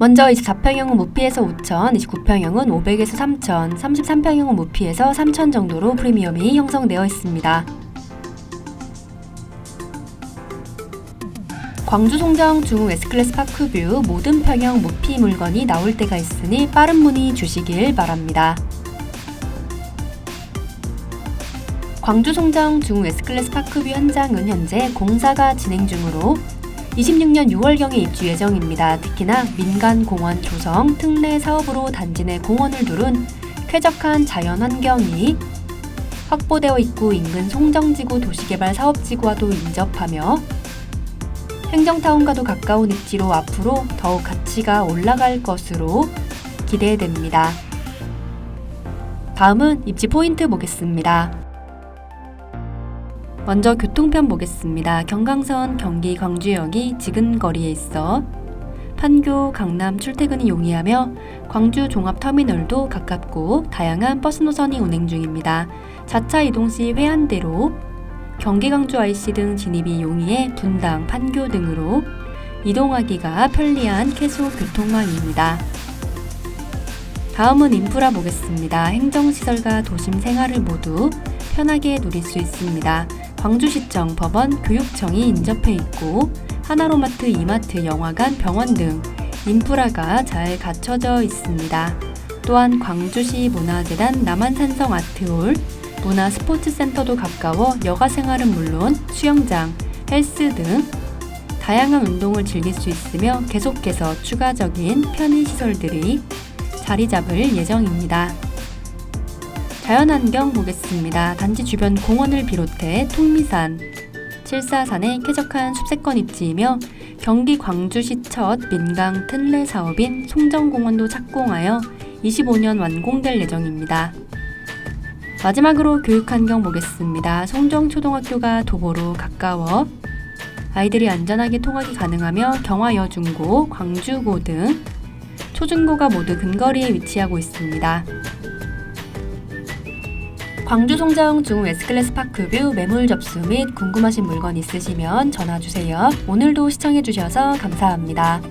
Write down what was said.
먼저 24평형은 무피에서 5천, 29평형은 500에서 3천, 33평형은 무피에서 3천 정도로 프리미엄이 형성되어 있습니다. 광주 송정 중흥 S클래스 파크뷰 모든 평형 무피 물건이 나올 때가 있으니 빠른 문의 주시길 바랍니다. 광주 송정 중흥 S클래스 파크뷰 현장은 현재 공사가 진행 중으로 26년 6월경에 입주 예정입니다. 특히나 민간 공원 조성, 특례 사업으로 단지 내 공원을 두른 쾌적한 자연 환경이 확보되어 있고 인근 송정지구 도시개발 사업지구와도 인접하며 행정타운과도 가까운 입지로 앞으로 더욱 가치가 올라갈 것으로 기대됩니다. 다음은 입지 포인트 보겠습니다. 먼저 교통편 보겠습니다. 경강선 경기 광주역이 지근 거리에 있어 판교 강남 출퇴근이 용이하며 광주 종합터미널도 가깝고 다양한 버스 노선이 운행 중입니다. 자차 이동 시 회안대로 경기 강주 IC 등 진입이 용이해 분당, 판교 등으로 이동하기가 편리한 캐수 교통망입니다. 다음은 인프라 보겠습니다. 행정시설과 도심 생활을 모두 편하게 누릴 수 있습니다. 광주시청, 법원, 교육청이 인접해 있고 하나로마트, 이마트, 영화관, 병원 등 인프라가 잘 갖춰져 있습니다. 또한 광주시 문화재단 남한산성 아트홀, 문화 스포츠센터도 가까워 여가 생활은 물론 수영장, 헬스 등 다양한 운동을 즐길 수 있으며 계속해서 추가적인 편의시설들이 자리 잡을 예정입니다. 자연환경 보겠습니다. 단지 주변 공원을 비롯해 통미산, 칠사산의 쾌적한 숲세권 입지이며 경기 광주시 첫 민강 특례 사업인 송정공원도 착공하여 25년 완공될 예정입니다. 마지막으로 교육환경 보겠습니다. 송정초등학교가 도보로 가까워 아이들이 안전하게 통학이 가능하며 경화여중고, 광주고 등 초중고가 모두 근거리에 위치하고 있습니다. 광주 송정 중흥 S클래스 파크뷰 매물 접수 및 궁금하신 물건 있으시면 전화 주세요. 오늘도 시청해 주셔서 감사합니다.